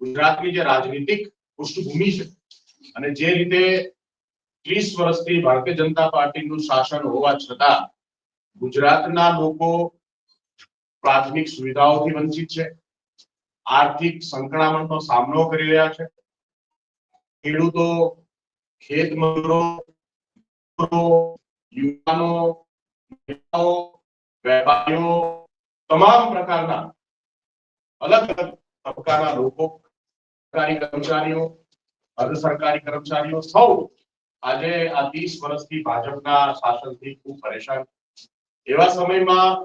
ગુજરાતની જે રાજનીતિક પૃષ્ઠભૂમિ છે અને જે રીતે ત્રીસ વર્ષથી ભારતીય જનતા પાર્ટીનું શાસન હોવા છતાં ગુજરાતના લોકો પ્રાથમિક સુવિધાઓથી વંચિત છે. આર્થિક સંકળામણનો સામનો કરી રહ્યા છે. ખેડૂતો ખેત યુવાનો વેપારીઓ, તમામ પ્રકારના અલગ અલગ તબક્કાના લોકો, સરકારી કર્મચારીઓ, અર્ધ કર્મચારીઓ સૌ આજે આ ત્રીસ વર્ષથી ભાજપના શાસનથી ખૂબ પરેશાન. એવા સમયમાં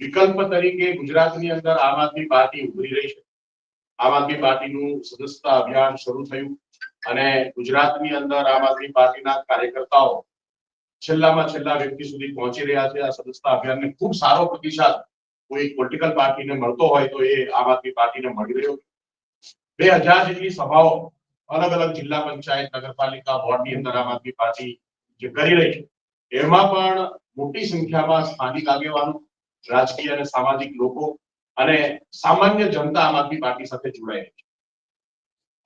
વિકલ્પ તરીકે ગુજરાતની અંદર આમ આદમી પાર્ટી ઉભરી રહી છે. આમ આદમી પાર્ટીનું સદસ્યતા અભિયાન શરૂ થયું અને ગુજરાતની અંદર આમ આદમી પાર્ટીના કાર્યકર્તાઓ છેલ્લામાં છેલ્લા વ્યક્તિ સુધી પહોંચી રહ્યા છે. આ સદસ્યતા અભિયાનને ખૂબ સારો પ્રતિસાદ કોઈ પોલિટિકલ પાર્ટીને મળતો હોય તો એ આમ આદમી પાર્ટીને મળી રહ્યો. બે હજાર જેટલી સભાઓ અલગ અલગ જિલ્લા પંચાયત, નગરપાલિકા વોર્ડની અંદર આમ આદમી પાર્ટી જે કરી રહી છે, એમાં પણ મોટી સંખ્યામાં સ્થાનિક આગેવાનો, રાજકીય અને સામાજિક લોકો અને સામાન્ય જનતા આમ આદમી પાર્ટી સાથે રહી છે.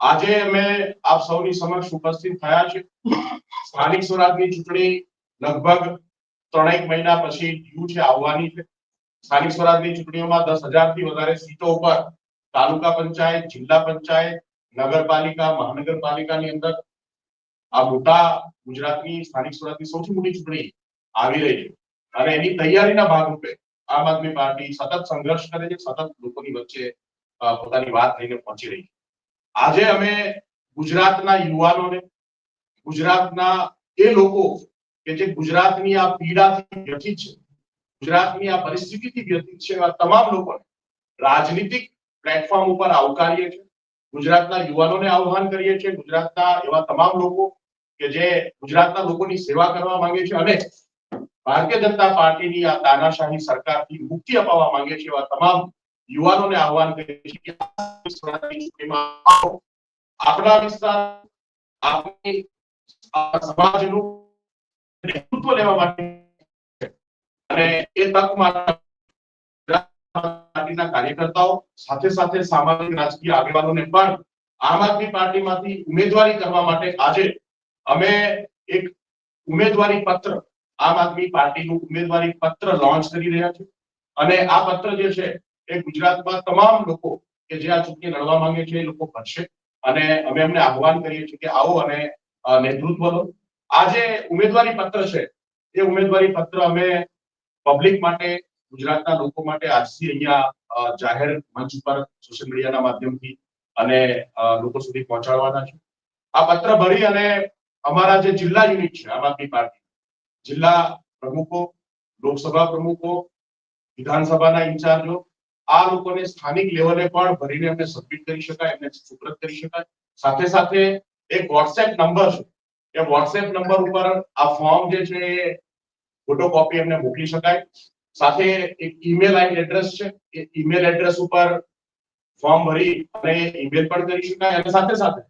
આજે અમે આપ સૌની સમક્ષ ઉપસ્થિત થયા છે સ્થાનિક સ્વરાજની ચૂંટણી લગભગ ત્રણેક મહિના પછી ડ્યુ છે, આવવાની છે. સ્થાનિક સ્વરાજની ચૂંટણીઓમાં દસ હજારથી વધારે સીટો ઉપર તાલુકા પંચાયત, જિલ્લા પંચાયત, નગરપાલિકા, મહાનગરપાલિકાની અંદર આ મોટા ગુજરાતની સ્થાનિક સ્વરાજની સૌથી મોટી ચૂંટણી આવી રહી છે. અને એની તૈયારીના ભાગરૂપે આમ આદમી પાર્ટી સતત સંઘર્ષ કરે છે, સતત લોકોની વચ્ચે પોતાની વાત લઈને પહોંચી રહી છે. આજે અમે ગુજરાતના યુવાનોને, ગુજરાતના એ લોકો કે જે ગુજરાતની આ પીડાથી વ્યથિત છે ગુજરાતની આ પરિસ્થિતિથી વ્યથિત છે એવા તમામ લોકોને રાજનીતિક પ્લેટફોર્મ ઉપર આવકારીએ છીએ ગુજરાતના યુવાનોને આહ્વાન કરીએ છીએ ગુજરાતના એવા તમામ લોકો કે જે ગુજરાતના લોકોની સેવા કરવા માંગે છે અને ભારતીય જનતા પાર્ટીની આ તાનાશાહી સરકારથી મુક્તિ અપાવવા માંગે છે એવા તમામ યુવાનોને આહ્વાન કરીએ છીએ કે આ સ્વરાજની ચૂંટણીમાં આવો. આપણા વિસ્તાર, આપણી આ સમાજનું નેતૃત્વ લેવા માટે અને એ તકમાં કાર્યકર્તાઓ સાથે સાથે સામાજિક રાજકીય આગેવાનોને પણ આમ આદમી પાર્ટીમાંથી ઉમેદવારી કરવા માટે આજે અમે એક ઉમેદવારી પત્ર આમ આદમી પાર્ટીનું ઉમેદવારી પત્ર લોન્ચ કરી રહ્યા છે અને આ પત્ર જે છે એ ગુજરાતમાં તમામ લોકો કે જે આ ચૂંટણી લડવા માંગે છે એ લોકો ભરશે. અને અમે એમને આહવાન કરીએ છીએ કે આવો અને નેતૃત્વ લો. આ જે ઉમેદવારી પત્ર છે, એ ઉમેદવારી પત્ર અમે પબ્લિક માટે, ગુજરાતના લોકો માટે આજથી અહીંયા જાહેર મંચ ઉપર સોશિયલ મીડિયાના માધ્યમથી અને લોકો સુધી પહોંચાડવાના છે. આ પત્ર ભરી અને અમારા જે જિલ્લા યુનિટ છે, આમ આદમી પાર્ટી, જિલ્લા પ્રમુખો, લોકસભા પ્રમુખો, વિધાનસભાના ઇન્ચાર્જો, આ લોકોને સ્થાનિક લેવલે પણ ભરીને એમને સબમિટ કરી શકાય, એમને સુપ્રત કરી શકાય. સાથે સાથે એક વોટ્સએપ નંબર છે. એ વોટ્સએપ નંબર ઉપર આ ફોર્મ જે છે એ ફોટો કોપી એમને મોકલી શકાય. સાથે એક ઈમેલ આઈડી એડ્રેસ છે. એ ઈમેલ એડ્રેસ ઉપર ફોર્મ ભરી અને ઈમેલ પણ કરી શકાય. અને સાથે સાથે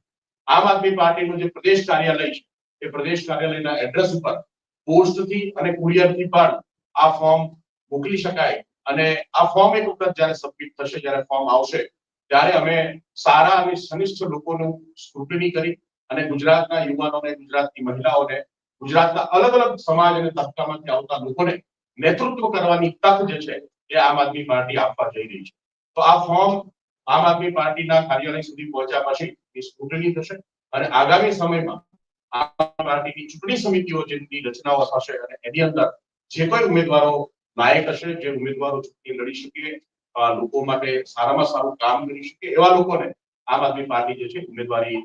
આમ આદમી પાર્ટીનું જે પ્રદેશ કાર્યાલય છે, એ પ્રદેશ કાર્યાલયના એડ્રેસ ઉપર પોસ્ટથી અને કુરિયરથી પણ આ ફોર્મ મોકલી શકાય. અને આ ફોર્મ એક વખત જ્યારે સબમિટ થશે, જ્યારે ફોર્મ આવશે, ત્યારે અમે સારા અને સનિષ્ઠ લોકોનું સ્ક્રુટની કરી અને ગુજરાતના યુવાનોને, ગુજરાતની મહિલાઓને ગુજરાતના અલગ અલગ સમાજ અને તબક્કામાંથી આવતા લોકોને નેતૃત્વ કરવાની તક જે છે એ આમ આદમી પાર્ટી આપવા જઈ રહી છે. તો આ ફોર્મ આમ આદમી પાર્ટીના કાર્યાલય સુધી પહોંચ્યા પછી એ સ્કૂટની થશે અને આગામી સમયમાં આમ પાર્ટીની ચૂંટણી સમિતિઓ જેની રચનાઓ થશે અને એની અંદર જે કોઈ ઉમેદવારો લાયક હશે, જે ઉમેદવારો ચૂંટણી લડી શકે લોકો માટે સારામાં સારું કામ કરી શકે, એવા લોકોને આમ આદમી પાર્ટી જે છે ઉમેદવારી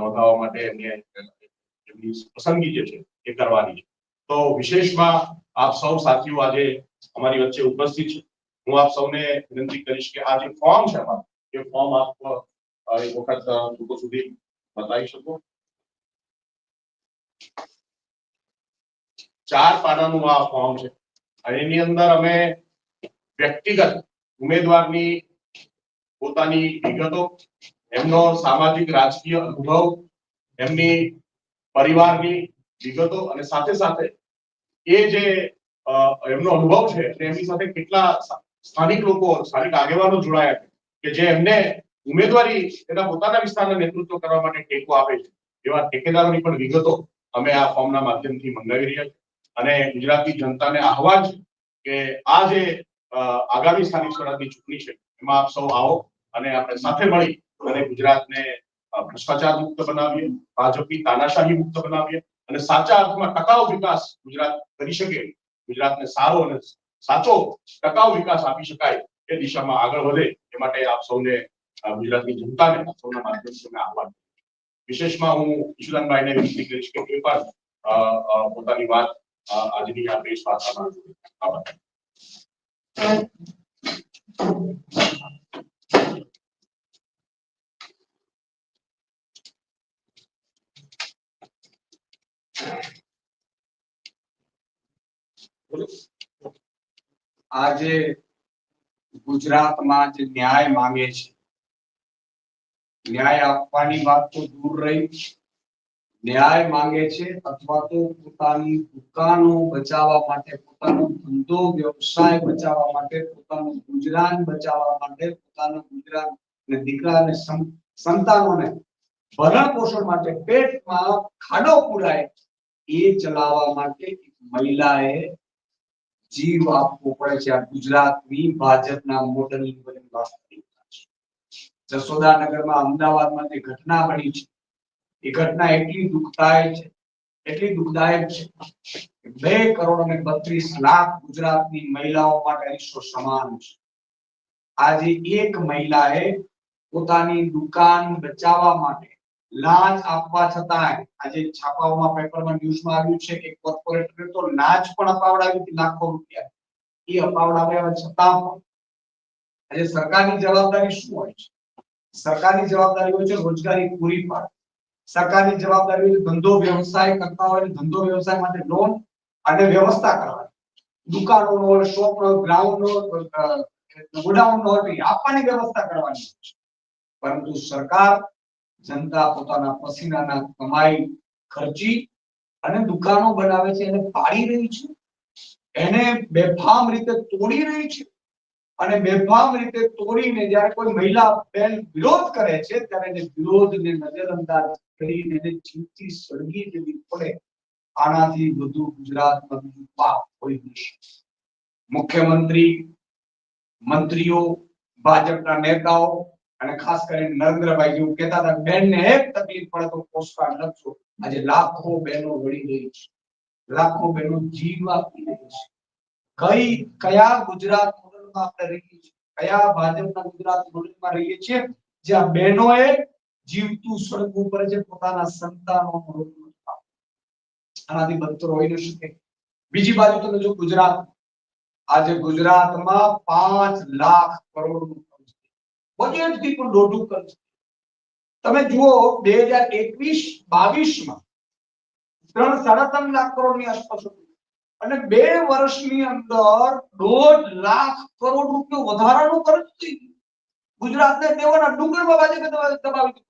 નોંધાવવા માટે એમની પસંદગી જે છે એ કરવાની છે. તો વિશેષમાં આપ સૌ સાથીઓ આજે અમારી વચ્ચે ઉપસ્થિત છે. હું આપ સૌને વિનંતી કરીશ કે આ જે ફોર્મ છે અમારું, એ ફોર્મ આપ એક વખત લોકો સુધી બતાવી શકો. ચાર પાનાનું આ ફોર્મ છે. અને એની અંદર અમે વ્યક્તિગત ઉમેદવારની પોતાની વિગતો, એમનો સામાજિક, રાજકીય અનુભવ, એમની પરિવારની વિગતો અને સાથે સાથે એ જે એમનો અનુભવ છે એમની સાથે કેટલા સ્થાનિક લોકો, સ્થાનિક આગેવાનો જોડાયા છે કે જે એમને ઉમેદવારી એના પોતાના વિસ્તારના નેતૃત્વ કરવા માટે ટેકો આપે છે. એવા ઠેકેદારોની પણ વિગતો અમે આ ફોર્મના માધ્યમથી મંગાવી રહ્યા છીએ. અને ગુજરાતની જનતાને આહવાન છે કે આ જે આગામી સ્થાનિક સ્વરાજની ચૂંટણી છે, એમાં આપ સૌ આવો અને આપણે સાથે મળી અને ગુજરાતને ભ્રષ્ટાચાર મુક્ત બનાવીએ, ભાજપની તાનાશાહી મુક્ત બનાવીએ અને સાચા અર્થમાં ટકાઉ વિકાસ ગુજરાત કરી શકે. ગુજરાતને સારો અને સાચો ટકાઉ વિકાસ આપી શકાય એ દિશામાં આગળ વધે એ માટે આપ સૌને ગુજરાતની જનતાને સૌના માધ્યમથી આહવાન વિશેષમાં હું ઈશુદાનભાઈને વિનંતી કરીશ કે એ પણ પોતાની વાત આજની આ પ્રેસ વાર્તામાં આભાર. આજે ગુજરાતમાં જે ન્યાય માંગે છે. ન્યાય આપવાની વાત તો દૂર રહી. ન્યાય માંગે છે અથવા તો પોતાની દુકાનો બચાવવા માટે, પોતાનો ધંધો, વ્યવસાય બચાવવા માટે, પોતાનું ગુજરાન બચાવવા માટે, પોતાનું ગુજરાન અને દીકરા અને સં- સંતાનોને ભરણ પોષણ માટે પેટમાં ખાડો પુરાય એ ચલાવવા માટે મહિલાએ જીવ આપવો પડે છે. આ ગુજરાતની ભાજપના મોડલની બની વાસ્તવિકતા છે. જસોદાનગરમાં અમદાવાદમાં જે ઘટના બની છે, એ ઘટના એટલી દુઃખદાયક છે, એટલી દુઃખદાયક છે બે કરોડ અને બત્રીસ લાખ ગુજરાતની મહિલાઓ માટે અરીસો સમાન છે. આજે એક મહિલાએ પોતાની દુકાન બચાવવા માટે લાંચ આપવા છતાંય, આજે છાપાઓમાં પેપરમાં ન્યૂઝમાં આવ્યું છે કે કોર્પોરેટરે તો લાંચ પણ અપાવડાવી હતી લાખો રૂપિયા. એ અપાવડાવ્યા છતાં પણ આજે સરકારની જવાબદારી શું હોય છે? સરકારની જવાબદારી હોય છે રોજગારી પૂરી પાડવી. સરકારની જવાબદારી હોય છે ધંધો વ્યવસાય કરતા હોય ધંધો વ્યવસાય માટે લોન અને વ્યવસ્થા કરવાની. દુકાનો શોપનો શોપ નો ગ્રાઉન્ડ નો ગોડાઉન નો હોય તો એ આપવાની વ્યવસ્થા કરવાની પરંતુ સરકાર જનતા પોતાના પસીનાના કમાઈ ખર્ચી અને દુકાનો બનાવે છે એને પાડી રહી છે. એને બેફામ રીતે તોડી રહી છે. અને બેફામ રીતે તોડીને જ્યારે કોઈ મહિલા બેન વિરોધ કરે છે, ત્યારે એને વિરોધને નજરઅંદાજ કરીને એને જીવતી સળગી જવી પડે. આનાથી વધુ ગુજરાતમાં બીજું પાપ હોઈ નહીં મુખ્યમંત્રી, મંત્રીઓ, ભાજપના નેતાઓ અને ખાસ કરીને નરેન્દ્રભાઈ જેવું કહેતા હતા, બેનને એક તકલીફ પડે તો પોસ્ટકાર્ડ લખજો. આજે લાખો બહેનો વળી રહી છે. લાખો બહેનો જીવ આપી રહી છે. કઈ, કયા ગુજરાત મોડલમાં આપણે રહીએ છીએ? કયા ભાજપના ગુજરાત મોડલમાં રહીએ છીએ? જ્યાં બહેનોએ જીવતું સળગવું પડે છે પોતાના સંતાનોનો રોટલો ખાવા. આનાથી બદતર હોઈ ન શકે. બીજી બાજુ તમે જો ગુજરાત, આજે ગુજરાતમાં પાંચ લાખ કરોડનું બજેટથી પણ દોઢું કર્જ છે. તમે જુઓ, બે હજાર એકવીસ, બાવીસમાં ત્રણ સાડા ત્રણ લાખ કરોડની આસપાસ હતું. અને બે વર્ષની અંદર દોઢ લાખ કરોડ રૂપિયો વધારાનું ખર્ચ થઈ ગયું. ગુજરાતને દેવાના ડુંગરમાં ભાજપે દબાવી દીધું.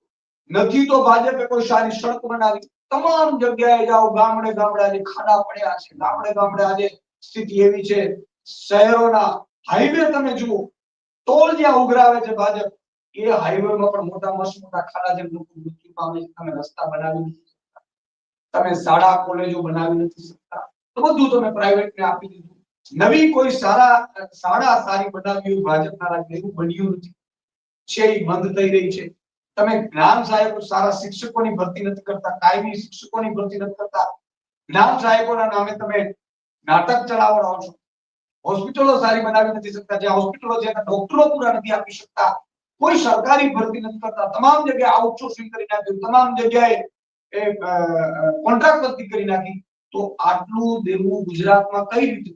નથી તો ભાજપે કોઈ સારી સડક બનાવી. તમામ જગ્યાએ જાઓ, ગામડે ગામડે આજે ખાડા પડ્યા છે. ગામડે ગામડે આજે સ્થિતિ એવી છે. શહેરોના હાઈવે તમે જુઓ ટોલ જ્યાં ઉઘરાવે છે ભાજપ, એ હાઈવેમાં પણ મોટા મસ્ત મોટા ખાડા જેમ લોકો મૃત્યુ પામે છે, તમે રસ્તા બનાવી નથી શકતા. તમે શાળા, કોલેજો બનાવી નથી શકતા. તો બધું તમે પ્રાઇવેટ ને આપી દીધું. નવી કોઈ સારા શાળા સારી બનાવી હોય ભાજપના રાજ્ય એવું બન્યું નથી. છે એ બંધ થઈ રહી છે. તમે ગ્રામ સાહેબો, સારા શિક્ષકોની ભરતી નથી કરતા, કાયમી શિક્ષકોની ભરતી નથી કરતા. ગ્રામ સાહેબોના નામે તમે નાટક ચલાવડાવો છો. હોસ્પિટલો સારી બનાવી નથી શકતા. જે હોસ્પિટલો છે ડોક્ટરો પૂરા નથી આપી શકતા. કોઈ સરકારી ભરતી નથી કરતા. તમામ જગ્યાએ આઉટસોર્સિંગ કરી નાખ્યું તમામ જગ્યાએ કોન્ટ્રાક્ટ ભરતી કરી નાખી. તો આટલું દેવું ગુજરાતમાં કઈ રીતે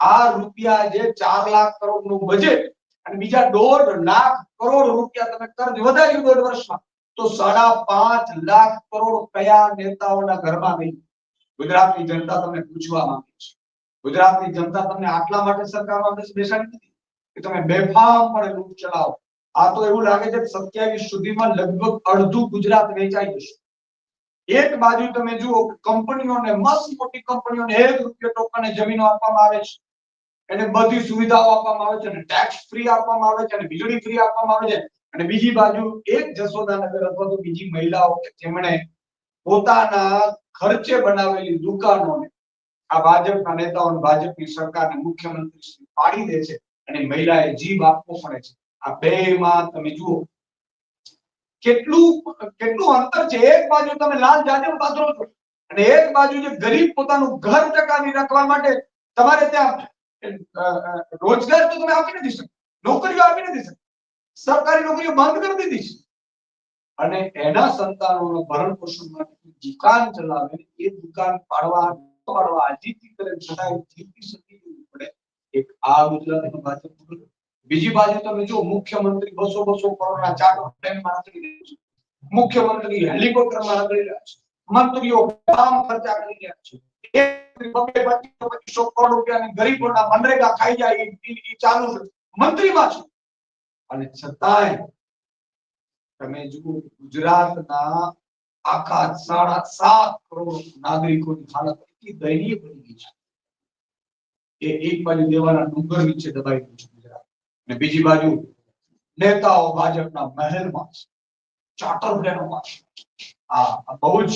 આ રૂપિયા જે ચાર લાખ કરોડનું બજેટ અને બીજા દોઢ લાખ કરોડ રૂપિયા તમે કર્જ વધાર્યું દોઢ વર્ષમાં, તો સાડા પાંચ લાખ કરોડ કયા નેતાઓના ઘરમાં ગઈ ગુજરાતની જનતા તમને પૂછવા માંગે છે. ગુજરાતની જનતા તમને આટલા માટે સરકારમાં બેસ- બેસાડી નથી? કે તમે બેફામ પણ લૂંટ ચલાવો. આ તો એવું લાગે છે સત્યાવીસ સુધીમાં લગભગ અડધું ગુજરાત વેચાઈ જશે. એક બાજુ તમે જુઓ કંપનીઓને, મસ્ત મોટી કંપનીઓને એક રૂપિયા ટોકને જમીનો આપવામાં આવે છે. એને બધી સુવિધાઓ આપવામાં આવે છે, અને ટેક્સ ફ્રી આપવામાં આવે છે, અને વીજળી ફ્રી આપવામાં આવે છે. અને બીજી બાજુ એક જશોદાનગર અથવા તો બીજી મહિલાઓ કે જેમણે પોતાના ખર્ચે બનાવેલી દુકાનોને આ ભાજપના નેતાઓ ભાજપની સરકારને મુખ્યમંત્રી પાડી દે છે અને મહિલાએ જીવ આપવો પડે છે. આ બેમાં તમે જુઓ, કેટલું કેટલું અંતર છે. એક બાજુ તમે લાલ જાજમ પાથરો છો અને એક બાજુ જે ગરીબ પોતાનું ઘર ટકાવી રાખવા માટે તમારે ત્યાં રોજગાર તો તમે આપી નથી શકો નોકરીઓ આપી નથી શકો સરકારી નોકરીઓ બંધ કરી દીધી છે. અને એના સંતાનોનો ભરણ પોષણ માટે દુકાન ચલાવે, એ દુકાન પાડવા પાડવા આજીતી કરે જીતી શકી પડે. એક આ ગુજરાતનું ભાજપ બીજી બાજુ તમે જો મુખ્યમંત્રી બસો બસો કરોડના ચાર્ટર પ્લેનમાં રખડી રહ્યા છે. મુખ્યમંત્રી હેલિકોપ્ટરમાં રખડી રહ્યા છે. મંત્રીઓ કામ ખર્ચા કરી રહ્યા છે. ખાઈ જાય એ ચાલુ છે. મંત્રીમાં છે. અને છતાંય તમે જુઓ ગુજરાતના આખા સાડા સાત કરોડ નાગરિકોની હાલત એટલી દયનીય બની ગઈ છે એ એક બાજુ દેવાના ડુંગર નીચે દબાઈ ગયું છે ગુજરાત અને બીજી બાજુ નેતાઓ ભાજપના મહેલમાં છે ચાર્ટર પ્લેનોમાં છે આ આ બહુ જ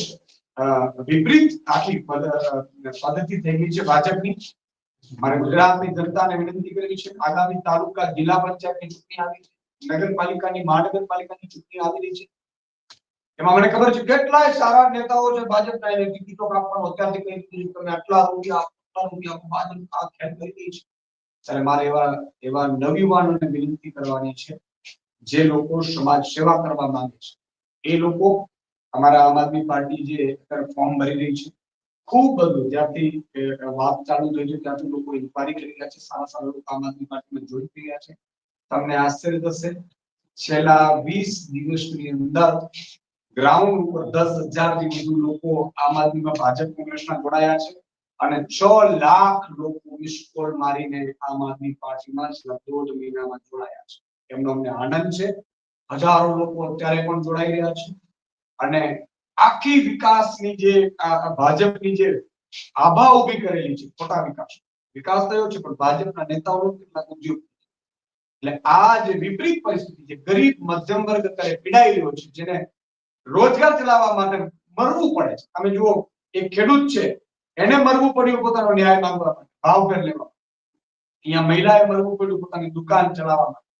અ, વિપરીત આખી પદ- અ, પદ્ધતિ થઈ ગઈ છે ભાજપની મારે ગુજરાતની જનતાને વિનંતી કરવી છે આગામી તાલુકા જિલ્લા પંચાયતની ચૂંટણી આવી છે નગરપાલિકાની મહાનગરપાલિકાની ચૂંટણી આવી રહી છે એમાં મને ખબર છે કેટલાય સારા નેતાઓ છે ભાજપના, એને ટિકિટો કાપવાનું અત્યારથી કહી દીધું તમે આટલા રૂપિયા આટલા રૂપિયા. ભાજપ આ ખેલ કરી રહી છે ત્યારે મારે એવા એવા નવયુવાનોને વિનંતી કરવાની છે, જે લોકો સમાજ સેવા કરવા માંગે છે એ લોકો અમારા આમ આદમી પાર્ટી જે ફોર્મ ભરી રહી છે, ખૂબ બધું, જ્યાંથી વાત ચાલુ થઈ છે, ત્યાંથી લોકો ઇન્કવાયરી કરી રહ્યા છે, સારા સારા લોકો આમ આદમી પાર્ટીમાં જોઈ રહ્યા છે તમને આશ્ચર્ય થશે, છેલ્લા વીસ દિવસની અંદર ગ્રાઉન્ડ ઉપર દસ હજારથી વધુ લોકો આમ આદમીમાં ભાજપ કોંગ્રેસના જોડાયા છે અને છ લાખ લોકો મિસકોલ મારીને આમ આદમી પાર્ટીમાં દોઢ મહિનામાં જોડાયા છે. એમનો અમને આનંદ છે. હજારો લોકો અત્યારે પણ જોડાઈ રહ્યા છે. અને આખી વિકાસની જે ભાજપની જે આભા ઊભી કરેલી છે, ખોટા વિકાસ. વિકાસ થયો છે, પણ ભાજપના નેતાઓનો કેટલાક ઉદ્યોગ એટલે આ જે વિપરીત પરિસ્થિતિ છે, ગરીબ મધ્યમ વર્ગ અત્યારે પીડાઈ રહ્યો છે, જેને રોજગાર ચલાવવા માટે મરવું પડે છે. તમે જુઓ, એક ખેડૂત છે, એને મરવું પડ્યું, પોતાનો ન્યાય માંગવા માટે, ભાવ ફેર લેવા અહીંયા મહિલાએ મરવું પડ્યું પોતાની દુકાન ચલાવવા માટે.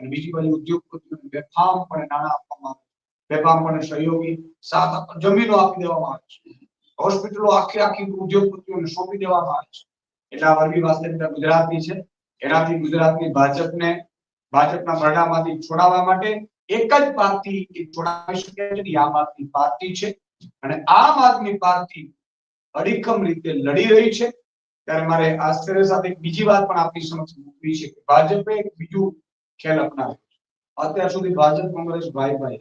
અને બીજી બાજુ ઉદ્યોગપતિઓને બેફામપણે નાણાં આપવામાં આવે બેફામ પણ સહયોગી સાથ જમીનો આપી દેવામાં આવે છે. હોસ્પિટલો આખી આખી ઉદ્યોગપતિઓને સોંપી દેવામાં આવે છે. એટલે આ વર્ગી વાસ્તવિકતા ગુજરાતની છે. એનાથી ગુજરાતની ભાજપને, ભાજપના બરડામાંથી છોડાવવા માટે એક જ પાર્ટી એ જોડાવી શકે છે આમ આદમી પાર્ટી છે. અને આમ આદમી પાર્ટી અડીખમ રીતે લડી રહી છે. ત્યારે મારે આશ્ચર્ય સાથે બીજી વાત પણ આપની સમક્ષ મૂકવી છે કે ભાજપે એક બીજું ખેલ અપનાવ્યો અત્યાર સુધી ભાજપ, કોંગ્રેસ ભાઈ ભાઈ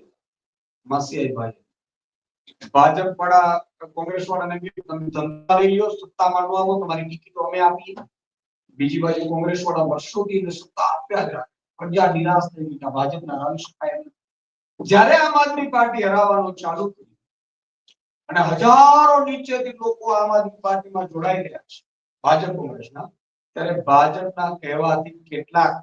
માસીઆઈ ભાઈ ભાજપ વાળા કોંગ્રેસ વાળાને તમે ધંધા લઈ લ્યો, સત્તામાં માંડવા આવો, તમારી ટિકિટો અમે આપીએ. બીજી બાજુ કોંગ્રેસ વાળા વર્ષોથી સત્તા આપ્યા જ રાખે પ્રજા નિરાશ થઈ કે આ હરાવી શકાય એમ. જ્યારે આમ આદમી પાર્ટી હરાવવાનું ચાલુ કર્યું અને હજારો નીચેથી લોકો આમ આદમી પાર્ટીમાં જોડાઈ રહ્યા છે ભાજપ કોંગ્રેસના, ત્યારે ભાજપના કહેવાથી કેટલાક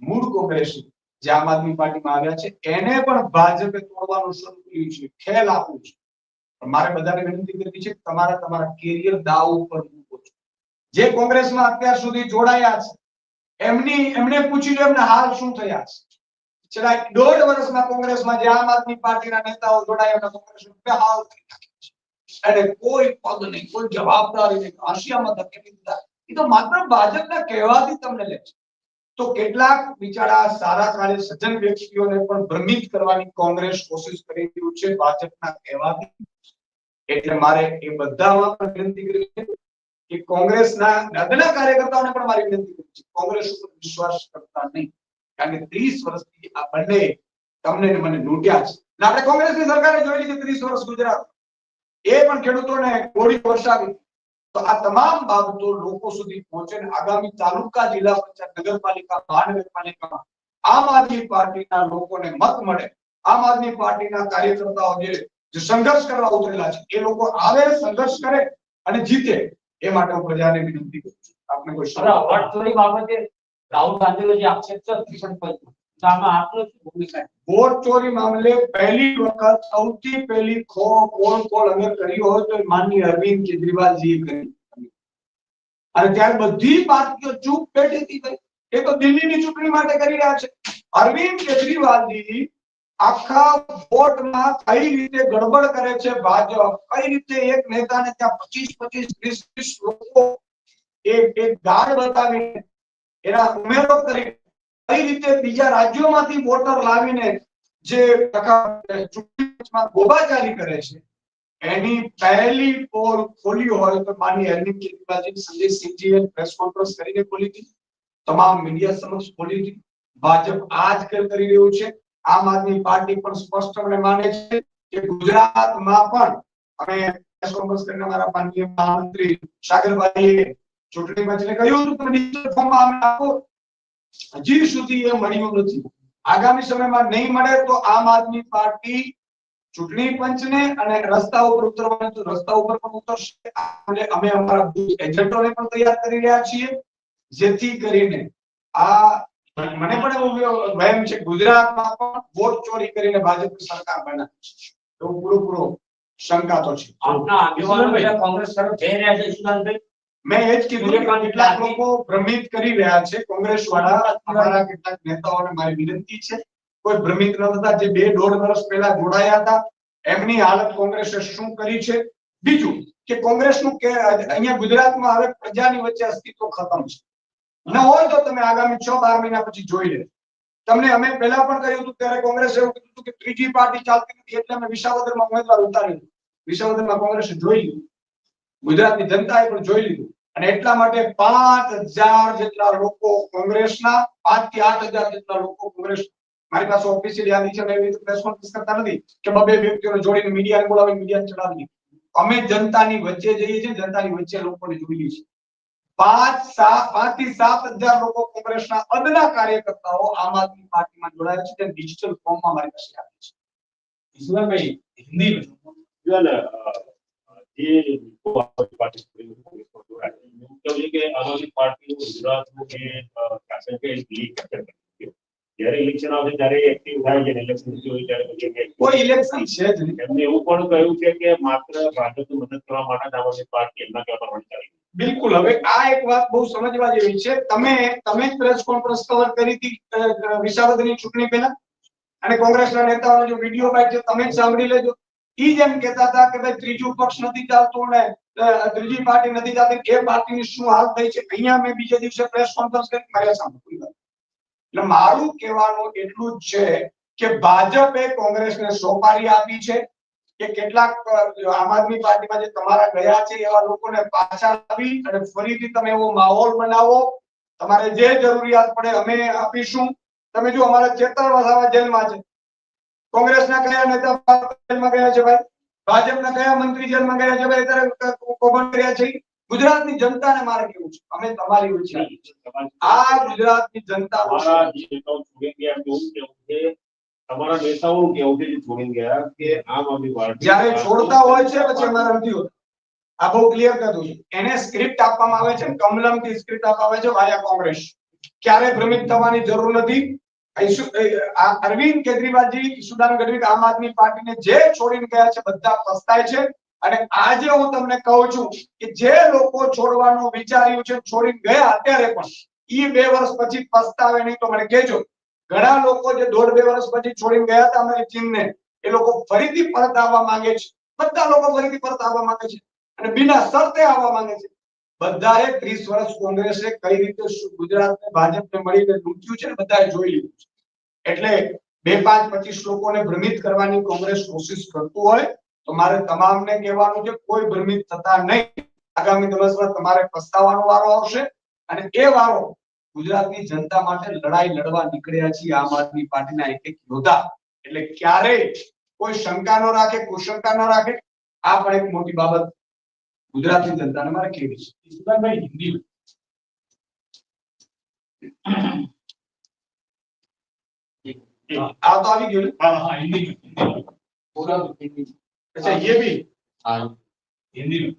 મૂળ કોંગ્રેસી જે આમ આદમી પાર્ટીમાં આવ્યા છે, એને પણ ભાજપે તોડવાનું શરૂ કર્યું છે. ખેલ આપ્યું છે. મારે બધાને વિનંતી કરવી છે તમારે તમારા કેરિયર દાવ ઉપર મૂકો છો. જે કોંગ્રેસમાં અત્યાર સુધી જોડાયા છે એમની એમને પૂછી એમના હાલ શું થયા છે? છેલ્લા દોઢ વર્ષમાં કોંગ્રેસમાં જે આમ આદમી પાર્ટીના નેતાઓ જોડાયા હતા કોંગ્રેસનો બેહાલ કરી એને કોઈ પદ નહીં, કોઈ જવાબદારી નહીં. આશિયામાં ધકેલી દીધા. એ તો માત્ર ભાજપના કહેવાથી તમને લે છે. તો કેટલાક બિચારા સારા સારી સજ્જન વ્યક્તિઓને પણ ભ્રમિત કરવાની કોંગ્રેસ કોશિશ કરી રહ્યું છે ભાજપના કહેવાથી. એટલે મારે એ બધામાં વિનંતી કરી કે કોંગ્રેસના અદના કાર્યકર્તાઓને પણ મારી વિનંતી કરી છે. કોંગ્રેસ ઉપર વિશ્વાસ કરતા નહીં. કારણ કે ત્રીસ વર્ષથી આ બંને તમને મને લૂંટ્યા છે. આપણે કોંગ્રેસની સરકારે જોયેલી છે ત્રીસ વર્ષ ગુજરાત. એ પણ ખેડૂતોને ગોળી વર્ષાવી તો આ તમામ બાબતો લોકો સુધી પહોંચે આગામી તાલુકા જિલ્લા પંચાયત નગરપાલિકા, મહાનગરપાલિકામાં આમ આદમી પાર્ટીના લોકોને મત મળે. આમ આદમી પાર્ટીના કાર્યકર્તાઓ જે સંઘર્ષ કરવા ઉતરેલા છે, એ લોકો આવે, સંઘર્ષ કરે અને જીતે. એ માટે હું પ્રજાને વિનંતી કરું છું. આપને કોઈ સર, અવાજ ચોરી બાબતે રાહુલ ગાંધીનો જે આક્ષેપ છે કિશન પંચનો, તો આમાં આપનો શું ભૂમિકા છે? વોટ ચોરી મામલે પહેલી વખત સૌથી પહેલી ખો ફોન કોલ અમે કર્યો હોય તો એ માનનીય અરવિંદ કેજરીવાલજીએ કરી. અને ત્યારે બધી પાર્ટીઓ ચૂપ બેઠી હતી ભાઈ. એ તો દિલ્હીની ચૂંટણી માટે કરી રહ્યા છે. અરવિંદ કેજરીવાલજી આખા વોટમાં કઈ રીતે ગડબડ કરે છે ભાજપ? કઈ રીતે એક નેતાને ત્યાં પચીસ પચીસ, ત્રીસ ત્રીસ લોકો ગાર્ડ બતાવીને એના ઉમેરો કરી, કઈ રીતે બીજા રાજ્યોમાંથી વોટર લાવીને જે ગોબાચારી કરે છે? એની પહેલી પોલ ખોલી હોય તો માની અરવિંદ કેજરીવાલજી સંજયસિંહજીએ પ્રેસ કોન્ફરન્સ કરીને ખોલી હતી. તમામ મીડિયા સમક્ષ ખોલી હતી. ભાજપ આજ કરી રહ્યું છે. આમ આદમી પાર્ટી પણ સ્પષ્ટપણે માને છે કે ગુજરાતમાં પણ અમે પ્રેસ કરીને અમારા માનનીય મહામંત્રી સાગરભાઈએ ચૂંટણીમાં પંચને કહ્યું હતું, તમે digital form માં આપો હજી સુધી એ મળ્યું નથી. આગામી સમયમાં નહીં મળે તો આમ આદમી પાર્ટી ચૂંટણી પંચને અને રસ્તા ઉપર ઉતરવાનું તો રસ્તા ઉપર પણ ઉતરશે. અમે અમારા એજન્ટોને પણ તૈયાર કરી રહ્યા છીએ. જેથી કરીને આ મને પણ એવું વહેમ છે ગુજરાતમાં પણ વોટ ચોરી કરીને ભાજપ સરકાર બનાવે છે. એવું પૂરો શંકા તો છે. આપના આગેવાનો કોંગ્રેસ તરફ જઈ રહ્યા છે સુદાનભાઈ મેં એ જ કીધું કે કેટલાક લોકો ભ્રમિત કરી રહ્યા છે. કોંગ્રેસ વાળા અમારા કેટલાક નેતાઓને મારી વિનંતી છે. કોઈ ભ્રમિત ન થતા જે બે દોઢ વર્ષ પહેલા જોડાયા હતા એમની હાલત કોંગ્રેસે શું કરી છે? બીજું કે કોંગ્રેસનું કે અહીંયા ગુજરાતમાં હવે પ્રજાની વચ્ચે અસ્તિત્વ ખતમ છે. ન હોય તો તમે આગામી છ, બાર મહિના પછી જોઈ લે તમને અમે પહેલા પણ કહ્યું હતું, ત્યારે કોંગ્રેસે એવું કીધું કે ત્રીજી પાર્ટી ચાલતી નથી એટલે અમે વિસાવદરમાં ઉમેદવાર ઉતારી વિસાવદરમાં કોંગ્રેસે જોઈ લીધું. ગુજરાતની જનતાએ પણ જોઈ લીધું. અને એટલા માટે પાંચ હજાર જેટલા લોકો કોંગ્રેસના, પાંચથી આઠ હજાર જેટલા લોકો કોંગ્રેસ, મારી પાસે ઓફિસિયલ યાદી છે એવી રીતે પ્રેસ કોન્ફરન્સ કરતા નથી, કે બબે વ્યક્તિઓને જોડીને મીડિયાને બોલાવી મીડિયાને ચડાવી અમે જનતાની વચ્ચે જઈએ છીએ, જનતાની વચ્ચે લોકોને જોઈએ છીએ. પાંચ સાત પાંચથી સાત હજાર કોંગ્રેસના અદના કાર્યકર્તાઓ આમ આદમી પાર્ટીમાં જોડાયા છે તે ડિજિટલ ફોર્મમાં મારી પાસે આવે છે. ઈશ્વરભાઈ ગુજરાતનું જ્યારે એક્ટિવ થાય છે કોઈ છે. એમને એવું પણ કહ્યું છે કે માત્ર ભાજપને મદદ કરવા માટે આમ આદમી પાર્ટી એમના કહેવા પ્રમાણે ચાલી બિલકુલ. હવે આ એક વાત બહુ સમજવા જેવી છે. તમે તમે જ પ્રેસ કોન્ફરન્સ કવર કરી હતી અ, ચૂંટણી પહેલા. અને કોંગ્રેસના નેતાઓનો જે વીડિયો બાઇટ છે તમે જ સાંભળી લેજો. ઈ જ એમ કહેતા હતા કે ભાઈ ત્રીજું પક્ષ નથી ચાલતું ને ત્રીજી પાર્ટી નથી ચાલતી. એ પાર્ટીની શું હાલ થઈ છે અહીંયા મેં બીજે દિવસે પ્રેસ કોન્ફરન્સ કરી મારે સાંભળ્યું એટલે મારું કહેવાનું એટલું જ છે કે ભાજપે કોંગ્રેસને સોપારી આપી છે. કે કેટલાક આમ આદમી પાર્ટીમાં જે તમારા ગયા છે, એવા લોકોને પાછા લાવી અને ફરીથી તમે એવો માહોલ બનાવો. તમારે જે જરૂરિયાત પડે અમે આપીશું. તમે જો અમારા ચેતન વસાવા જેલમાં છે. કોંગ્રેસના કયા નેતા જેલમાં ગયા છે ભાઈ? ભાજપના કયા મંત્રી જેલમાં ગયા છે ભાઈ? અત્યારે કૌભાંડ કર્યા છે. ગુજરાતની જનતાને મારે કેવું છે? અમે તમારી છીએ. આ ગુજરાતની જનતા તમારા નેતાઓ કહેવું છે? છોડી ગયા કે આમ આદમી પાર્ટી જ્યારે છોડતા હોય છે પછી અમારા નથી હોતું. આ બહુ ક્લિયર કરી દઉં છું. એને સ્ક્રિપ્ટ આપવામાં આવે છે કમલમથી સ્ક્રિપ્ટ આપવામાં આવે છે વાયા કોંગ્રેસ. ક્યારે ભ્રમિત થવાની જરૂર નથી. એ, અરવિંદ કેજરીવાલજી સુદાન ગઢવી આમ આદમી પાર્ટીને જે છોડીને ગયા છે બધા પસ્તાય છે. અને આજે હું તમને કહું છું કે જે લોકો છોડવાનું વિચાર્યું છે છોડીને ગયા અત્યારે પણ ઈ બે વર્ષ પછી પસ્તાવે નહીં તો મને કહેજો. ઘણા લોકો જે દોઢ બે વર્ષ પછી છોડીને ગયા હતા, અમે ચીનને, એ લોકો ફરીથી પરત આવવા માંગે છે. બધા લોકો ફરીથી પરત આવવા માંગે છે અને બિના શરતે આવવા માંગે છે. બધાએ ત્રીસ વર્ષ કોંગ્રેસે કઈ રીતે ગુજરાતને, ભાજપને મળીને લૂંટ્યું છે બધાએ જોઈ લીધું છે. એટલે બે પાંચ પચીસ લોકોને ભ્રમિત કરવાની કોંગ્રેસ કોશિશ કરતું હોય, તો મારે તમામને કહેવાનું છે, કોઈ ભ્રમિત થતા નહીં. આગામી દિવસમાં તમારે પસ્તાવાનો વારો આવશે અને એ વારો ગુજરાતની જનતા માટે લડાઈ લડવા નીકળ્યા છીએ આમ આદમી પાર્ટીના એક એક યોદ્ધા એટલે ક્યારેય કોઈ શંકા ન રાખે કુશંકા ન રાખે આ પણ એક મોટી બાબત ગુજરાતની જનતાને મારે કહેવી છે ઈશુદાનભાઈ હિન્દી में આ તો આવી ગયું ને हाँ हाँ हिंदी में हिंदी में पूरा हिंदी में અચ્છા ये भी हाँ हिंदी में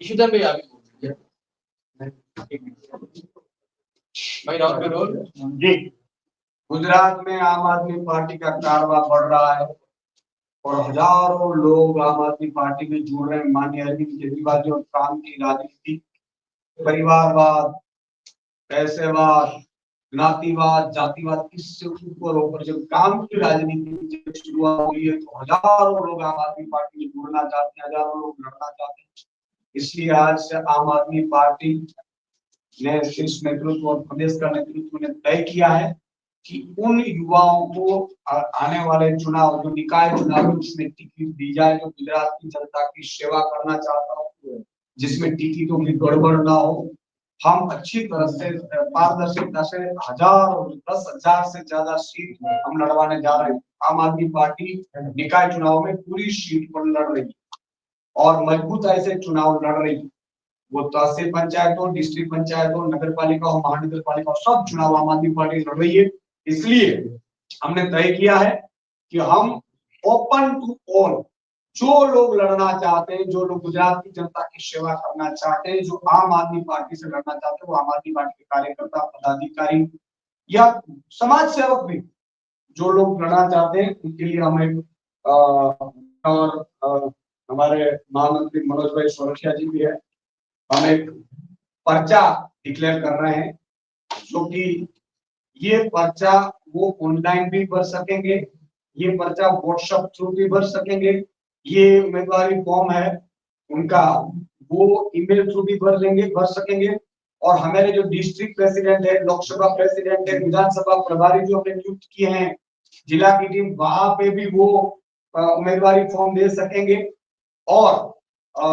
इसी तरह भी आगे भाई, राहुल बिरोल जी। गुजरात में आम आदमी पार्टी का कारवा बढ़ रहा है और हज़ारों लोग आम आदमी पार्टी में जुड़ रहे हैं। माननीय अरविंद केजरीवाल जी और काम की राजनीति, परिवारवाद, पैसेवाद, ज्ञातिवाद, जातिवाद, इससे ऊपर ऊपर जब काम की राजनीति शुरुआत हुई है तो हज़ारों लोग आम आदमी पार्टी में जुड़ना चाहते हैं, हज़ारों लोग लड़ना चाहते हैं। इसलिए आज आम आदमी पार्टी ने शीर्ष नेतृत्व और प्रदेश का नेतृत्व ने तय किया है कि उन युवाओं को आने वाले चुनाव, जो निकाय चुनाव उसमें टिकट दी जाए, जो गुजरात की जनता की सेवा करना चाहता हूँ, जिसमें टिकटों की गड़बड़ ना हो, हम अच्छी तरह से पारदर्शिता से हज़ार और दस हज़ार से ज़्यादा सीट हम लड़वाने जा रहे हैं। आम आदमी पार्टी निकाय चुनाव में पूरी सीट पर लड़ रही है। और मजबूताई से चुनाव लड़ रही। वो तहसील पंचायत हो, डिस्ट्रिक्ट पंचायत हो नगर पालिका हो महानगर पालिका सब चुनाव आम आदमी पार्टी लड़ रही है। इसलिए हमने तय किया है कि हम ओपन टू ऑल जो लोग लड़ना चाहते हैं, जो लोग गुजरात की जनता की सेवा करना चाहते हैं, जो आम आदमी पार्टी से लड़ना चाहते हैं, वो आम आदमी पार्टी के कार्यकर्ता, पदाधिकारी या समाज सेवक भी जो लोग लड़ना चाहते हैं, उनके लिए हम हमारे महामंत्री मनोज भाई सोरठिया जी भी है। हम एक पर्चा डिक्लेयर कर रहे हैं, जो कि ये पर्चा वो ऑनलाइन भी भर सकेंगे, ये पर्चा व्हाट्सएप थ्रू भी भर सकेंगे। ये उम्मीदवारी फॉर्म है, उनका वो ईमेल थ्रू भी भर लेंगे, भर सकेंगे। और हमारे जो डिस्ट्रिक्ट प्रेसिडेंट है लोकसभा प्रेसिडेंट है विधानसभा प्रभारी जो हमने नियुक्त किए हैं, जिला की टीम वहाँ पे भी वो उम्मीदवारी फॉर्म दे सकेंगे। और अ,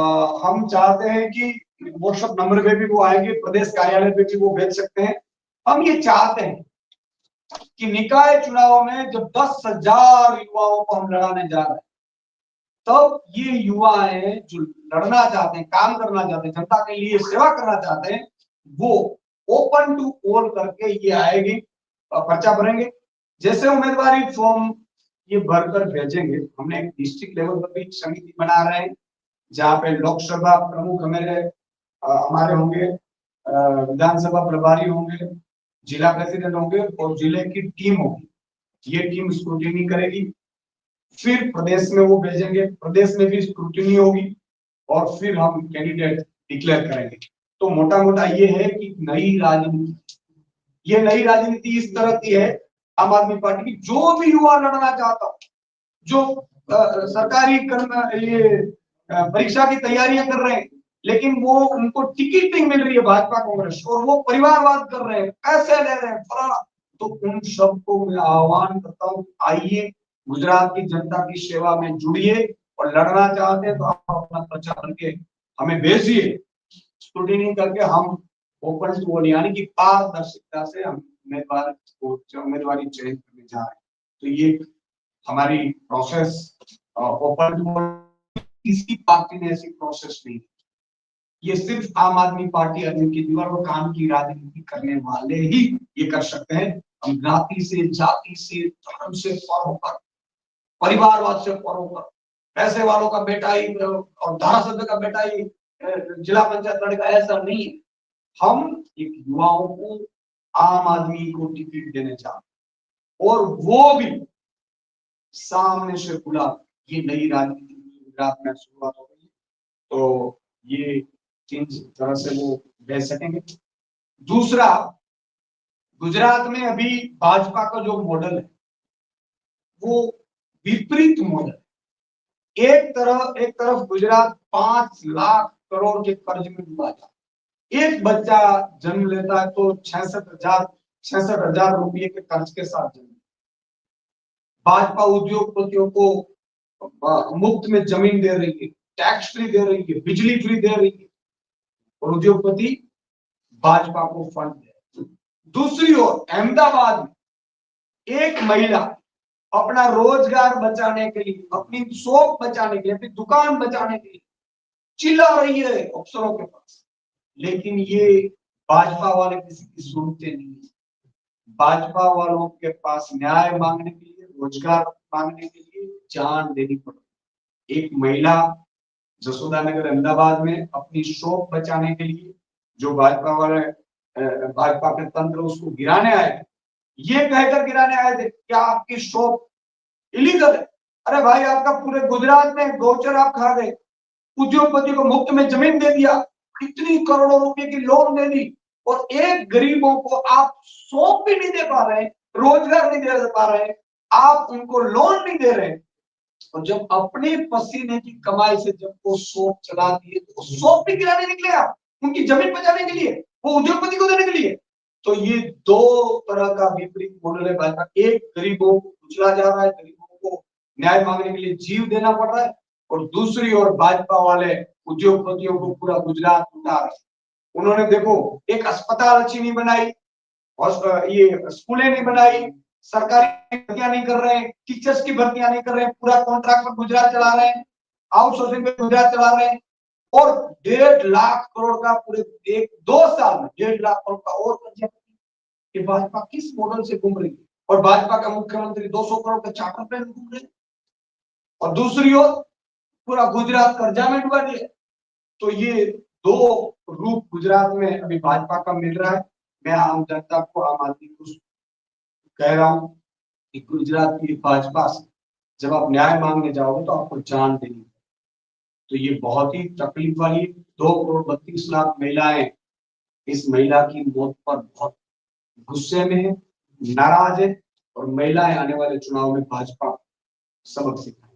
हम चाहते हैं कि व्हाट्सएप नंबर पे भी वो आएँगे प्रदेश कार्यालय पे भी वो भेज सकते हैं। हम ये चाहते हैं कि निकाय चुनाव में जब दस हज़ार युवाओं को हम लड़ाने जा रहे हैं तब ये युवा हैं जो लड़ना चाहते हैं काम करना चाहते हैं जनता के लिए सेवा करना चाहते हैं वो ओपन टू ऑल करके ये आएगी पर्चा भरेंगे। जैसे उम्मीदवारी फॉर्म ये भरकर भेजेंगे। हमने एक डिस्ट्रिक्ट लेवल पर भी समिति बना रहे हैं, जहाँ पे लोकसभा प्रमुख हमारे हमारे होंगे विधानसभा प्रभारी होंगे, जिला प्रेसिडेंट होंगे और ज़िले की टीम होगी। ये टीम स्क्रूटिनी करेगी। फिर प्रदेश में वो भेजेंगे। प्रदेश में भी स्क्रूटिनी होगी और फिर हम कैंडिडेट डिक्लेयर करेंगे। तो मोटा मोटा ये है कि नई राजनीति, ये नई राजनीति इस तरह की है आम आदमी पार्टी की जो भी युवा लड़ना चाहता हो जो अ, सरकारी कर्म ये परीक्षा की तैयारियाँ कर रहे हैं लेकिन वो उनको टिकट नहीं मिल रही है भाजपा कांग्रेस और वो परिवारवाद कर रहे हैं पैसे ले रहे हैं फलाना तो उन सबको मैं आह्वान करता हूँ आइए गुजरात की जनता की सेवा में जुड़िए और लड़ना चाहते हैं तो आप अपना प्रचार करके हमें भेजिए। स्क्रूटिनी करके हम ओपन यानी कि पारदर्शिता से हम उम्मीदवार को उम्मीदवार चयन करने जा रहे हैं। तो ये हमारी प्रोसेस ओपन किसी पार्टी ने ऐसी प्रोसेस नहीं ये सिर्फ़ आम आदमी पार्टी अरविंद केजरीवाल और काम की राजनीति करने वाले ही ये कर सकते हैं। हम जाति से जाति से, धर्म से पर होकर परिवारवाद से पर होकर पैसे वालों का बेटा ही और धारासभ्य का बेटा ही जिला पंचायत लड़का ऐसा नहीं हम एक युवाओं को आम आदमी को टिकट देने जा और वो भी सामने से खुला ये नई राजनीति गुजरात में शुरुआत हो गई। तो ये तीन तरह से वो भेज सकेंगे। दूसरा, गुजरात में अभी भाजपा का जो मॉडल है, वो विपरीत मॉडल एक तरह, एक तरफ़ गुजरात पाँच लाख करोड़ के कर्ज में डूबा था। एक बच्चा जन्म लेता है तो छियासठ हज़ार छियासठ हज़ार रुपये के खर्च के साथ जन्म भाजपा उद्योगपतियों को मुफ़्त में ज़मीन दे रही है टैक्स फ्री दे रही है, बिजली फ्री दे रही है। और उद्योगपति भाजपा को फंड दे दूसरी ओर, अहमदाबाद में एक महिला अपना रोज़गार बचाने के लिए, अपनी शॉप बचाने के लिए, अपनी दुकान बचाने के लिए चिल्ला रही है अफसरों के पास। लेकिन ये भाजपा वाले किसी की सुनते नहीं भाजपा वालों के पास न्याय मांगने के लिए, रोज़गार मांगने के लिए जान देनी पड़ी एक महिला जसोदा नगर अहमदाबाद में अपनी शॉप बचाने के लिए जो भाजपा वाले भाजपा के तंत्र उसको गिराने आए ये कहकर गिराने आए थे क्या आपकी शॉप इलीगल है। अरे भाई, आपका पूरे गुजरात में गोचर आप खा गए। उद्योगपति को मुफ़्त में ज़मीन दे दिया। इतनी करोड़ों रुपए की लोन दे दी और एक गरीबों को आप सौंप भी नहीं दे पा रहे, रोज़गार नहीं दे पा रहे, आप उनको लोन नहीं दे रहे। और जब अपने पसीने की कमाई से जब वो सोप चला दिए तो सोप भी गिराने निकले आप, उनकी ज़मीन बचाने के लिए, वो उद्योगपति को देने के लिए। तो ये दो तरह का विपरीत मॉडल है भाजपा एक गरीबों को कुचला जा रहा है, गरीबों को न्याय मांगने के लिए जीव देना पड़ रहा है और दूसरी ओर भाजपा वाले उद्योगपतियों को पूरा गुजरात रहे उन्होंने देखो, एक अस्पताल अच्छी नहीं बनाई, और ये स्कूलें नहीं बनाई, सरकारी भर्तियाँ नहीं कर रहे हैं टीचर्स की भर्तियाँ नहीं कर रहे हैं पूरा कॉन्ट्रैक्ट पर गुजरात चला रहे हैं आउटसोर्सिंग पे गुजरात चला रहे हैं और डेढ़ लाख करोड़ का पूरे एक, दो साल में डेढ़ लाख करोड़ का और कर्जा ये भाजपा किस मॉडल से घूम रही है? और भाजपा का मुख्यमंत्री 200 करोड़ का चार्टर प्लान घूम रहे और दूसरी ओर पूरा गुजरात कर्जा में डुबा दिया तो ये दो रूप गुजरात में अभी भाजपा का मिल रहा है। मैं आम जनता को, आम आदमी को कह रहा हूँ कि गुजरात की भाजपा से जब आप न्याय मांगने जाओगे तो आपको जान देनी तो ये बहुत ही तकलीफ़ वाली, दो करोड़ बत्तीस लाख महिलाएँ इस महिला की मौत पर बहुत गुस्से में है, नाराज़ है और महिलाएँ आने वाले चुनाव में भाजपा सबक सिखाए